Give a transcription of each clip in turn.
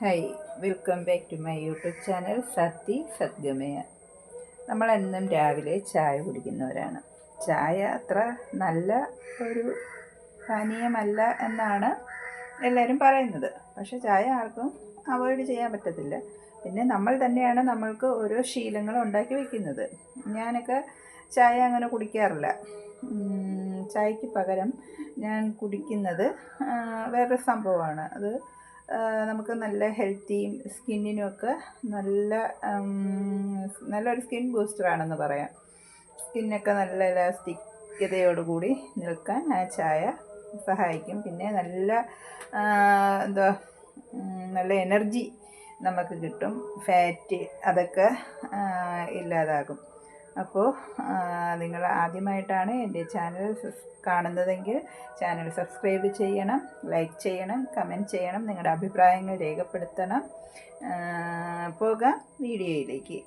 Hi welcome back to my YouTube channel സത്തി സദ്ഗമയ നമ്മളെന്നും രാവിലെ ചായ കുടിക്കുന്നവരാണ്. ചായ അത്ര നല്ല ഒരു പാനീയമല്ല എന്നാണ് എല്ലാവരും പറയുന്നത്. പക്ഷേ ചായ ആർക്കും അവോയ്ഡ് ചെയ്യാൻ പറ്റത്തില്ല. പിന്നെ നമ്മൾ തന്നെയാണ് നമ്മൾക്ക് ഓരോ ശീലങ്ങൾ ഉണ്ടാക്കി വയ്ക്കുന്നത് ഞാനൊക്കെ ചായ അങ്ങനെ കുടിക്കാറില്ല. ചായക്ക് പകരം ഞാൻ കുടിക്കുന്നത് വേറൊരു സംഭവമാണ്. അത് നമുക്ക് നല്ല ഹെൽത്തിയും സ്കിന്നിനുമൊക്കെ നല്ല നല്ലൊരു സ്കിൻ ബൂസ്റ്ററാണെന്ന് പറയാം. സ്കിന്നൊക്കെ നല്ല ഇലാസ്റ്റിക്യതയോടുകൂടി നിൽക്കാൻ ആ ചായ സഹായിക്കും. പിന്നെ നല്ല എന്തോ നല്ല എനർജി നമുക്ക് കിട്ടും. ഫാറ്റ് അതൊക്കെ ഇല്ലാതാകും. അപ്പോൾ നിങ്ങൾ ആദ്യമായിട്ടാണ് എന്റെ ചാനൽ കാണുന്നതെങ്കിൽ ചാനൽ സബ്സ്ക്രൈബ് ചെയ്യണം ലൈക്ക് ചെയ്യണം കമന്റ് ചെയ്യണം നിങ്ങളുടെ അഭിപ്രായങ്ങൾ രേഖപ്പെടുത്തണം. പോകാം വീഡിയോയിലേക്ക്.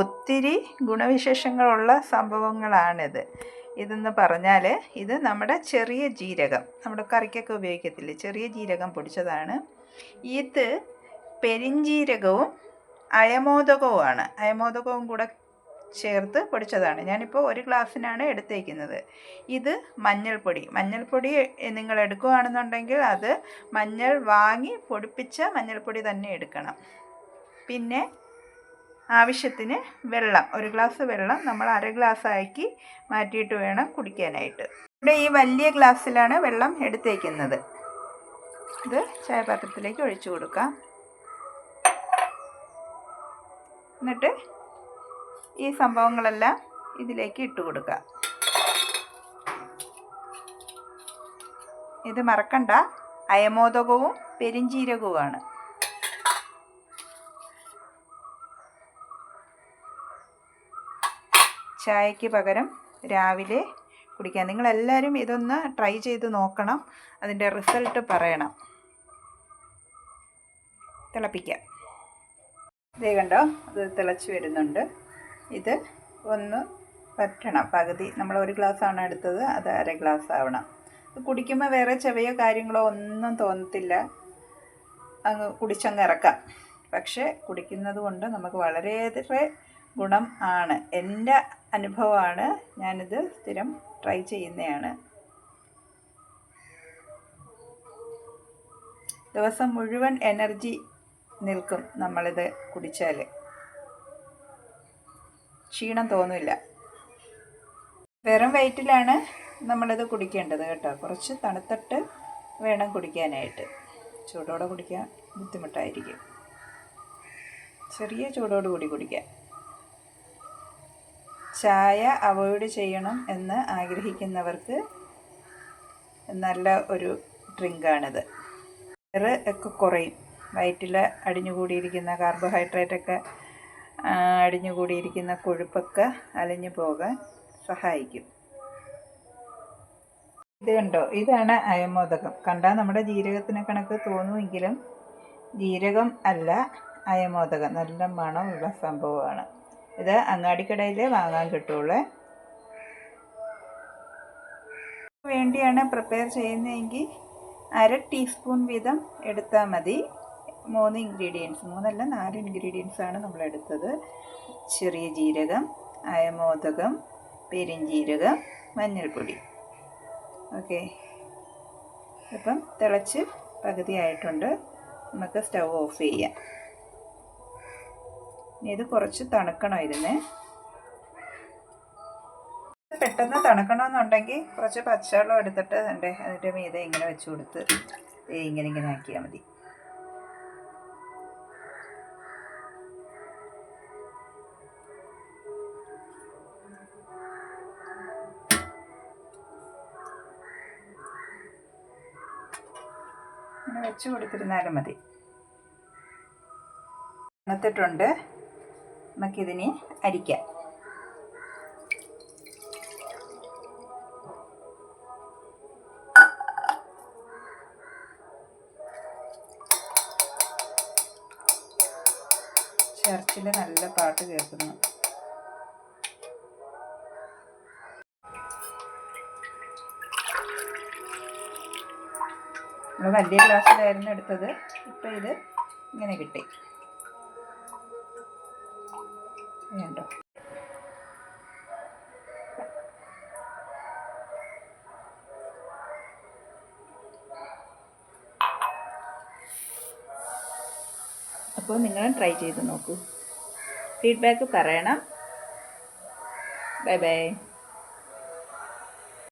ഒത്തിരി ഗുണവിശേഷങ്ങളുള്ള സംഭവങ്ങളാണിത്. ഇതെന്ന് പറഞ്ഞാൽ ഇത് നമ്മുടെ ചെറിയ ജീരകം നമ്മുടെ കറിക്കൊക്കെ ഉപയോഗിക്കത്തില്ലേ? ചെറിയ ജീരകം പൊടിച്ചതാണ്. ഇത് പെരിഞ്ജീരകവും അയമോദകവുമാണ്. അയമോദകവും കൂടെ ചേർത്ത് പൊടിച്ചതാണ്. ഞാനിപ്പോൾ ഒരു ഗ്ലാസ്സിനാണ് എടുത്തേക്കുന്നത്. ഇത് മഞ്ഞൾപ്പൊടി. മഞ്ഞൾപ്പൊടി നിങ്ങൾ എടുക്കുകയാണെന്നുണ്ടെങ്കിൽ അത് മഞ്ഞൾ വാങ്ങി പൊടിപ്പിച്ച മഞ്ഞൾപ്പൊടി തന്നെ എടുക്കണം. പിന്നെ ആവശ്യത്തിന് വെള്ളം. ഒരു ഗ്ലാസ് വെള്ളം നമ്മൾ അര ഗ്ലാസ് ആക്കി മാറ്റിയിട്ട് വേണം കുടിക്കാനായിട്ട്. ഇവിടെ ഈ വലിയ ഗ്ലാസ്സിലാണ് വെള്ളം എടുത്തേക്കുന്നത്. ഇത് ചായപാത്രത്തിലേക്ക് ഒഴിച്ചു കൊടുക്കാം. എന്നിട്ട് ഈ സംഭവങ്ങളെല്ലാം ഇതിലേക്ക് ഇട്ട് കൊടുക്കുക. ഇത് മറക്കണ്ട. അയമോദകവും പെരിഞ്ചീരകവുമാണ്. ചായക്ക് പകരം രാവിലെ കുടിക്കാം. നിങ്ങളെല്ലാവരും ഇതൊന്ന് ട്രൈ ചെയ്ത് നോക്കണം. അതിന്റെ റിസൾട്ട് പറയണം. തിളപ്പിക്കാം. ഇതേ കണ്ടോ അത് തിളച്ച് വരുന്നുണ്ട്. ഇത് ഒന്ന് പറ്റണം പകുതി നമ്മൾ ഒരു ഗ്ലാസ് ആണ് എടുത്തത് അത് അര ഗ്ലാസ് ആവണം. കുടിക്കുമ്പോൾ വേറെ ചെവയോ കാര്യങ്ങളോ ഒന്നും തോന്നത്തില്ല. അങ്ങ് കുടിച്ചങ്ങ് ഇറക്കാം. പക്ഷേ കുടിക്കുന്നത് കൊണ്ട് നമുക്ക് വളരെയേറെ ഗുണം ആണ്. എന്റെ അനുഭവമാണ് ഞാനിത് സ്ഥിരം ട്രൈ ചെയ്യുന്നതാണ്. ദിവസം മുഴുവൻ എനർജി നിൽക്കും നമ്മളിത് കുടിച്ചാൽ ക്ഷീണം തോന്നില്ല. വെറും വയറ്റിലാണ് നമ്മളിത് കുടിക്കേണ്ടത് കേട്ടോ. കുറച്ച് തണുത്തിട്ട് വേണം കുടിക്കാനായിട്ട്. ചൂടോടെ കുടിക്കാൻ ബുദ്ധിമുട്ടായിരിക്കും. ചെറിയ ചൂടോട് കൂടി കുടിക്കാം. ചായ അവോയ്ഡ് ചെയ്യണം എന്ന് ആഗ്രഹിക്കുന്നവർക്ക് നല്ല ഒരു ഡ്രിങ്കാണിത്. ഒക്കെ കുറയും. വയറ്റിൽ അടിഞ്ഞുകൂടിയിരിക്കുന്ന കാർബോഹൈഡ്രേറ്റ് ഒക്കെ അടിഞ്ഞു അടിഞ്ഞുകൂടിയിരിക്കുന്ന കൊഴുപ്പൊക്കെ അലിഞ്ഞു പോകാൻ സഹായിക്കും. ഇത് കണ്ടോ? ഇതാണ് അയമോദകം. കണ്ടാൽ നമ്മുടെ ജീരകത്തിന് കണക്ക് തോന്നുമെങ്കിലും ജീരകം അല്ല അയമോദകം. നല്ല മണമുള്ള സംഭവമാണ്. ഇത് അങ്ങാടിക്കടയിൽ വാങ്ങാൻ കിട്ടുള്ളൂ. വേണ്ടിയാണ് പ്രിപ്പയർ ചെയ്യുന്നതെങ്കിൽ അര ടീസ്പൂൺ വീതം എടുത്താൽ മതി. മൂന്ന് ഇൻഗ്രീഡിയൻസ് മൂന്നല്ല നാല് ഇൻഗ്രീഡിയൻസ് ആണ് നമ്മൾ എടുത്തത് ചെറിയ ജീരകം അയമോദകം പെരിഞ്ജീരകം മഞ്ഞൾപ്പൊടി. ഓക്കെ ഇപ്പം തിളച്ച് പകുതി ആയിട്ടുണ്ട്. നമുക്ക് സ്റ്റൗ ഓഫ് ചെയ്യാം. ഇനി ഇത് കുറച്ച് തണുക്കണം ഇരുന്ന് പെട്ടെന്ന് തണുക്കണമെന്നുണ്ടെങ്കിൽ കുറച്ച് പച്ചവെള്ളം എടുത്തിട്ട് അതിന്റെ അതിന്റെ മീതെ ഇങ്ങനെ വെച്ച് കൊടുത്ത് ഇങ്ങനെ ഇങ്ങനെ ആക്കിയാൽ മതി. ഇങ്ങനെ വെച്ച് കൊടുത്തിരുന്നാലും മതി. തണുത്തിട്ടുണ്ട് നമുക്കിതിനെ അരിക്കാം. ചർച്ചിൽ നല്ല പാട്ട് കേൾക്കുന്നു നമ്മൾ വലിയ ഗ്ലാസ്സിലായിരുന്നു എടുത്തത്. ഇപ്പം ഇത് ഇങ്ങനെ കിട്ടി. വേണ്ടോ അപ്പോൾ നിങ്ങളും ട്രൈ ചെയ്ത് നോക്കൂ. ഫീഡ്ബാക്ക് പറയണം. Bye bye.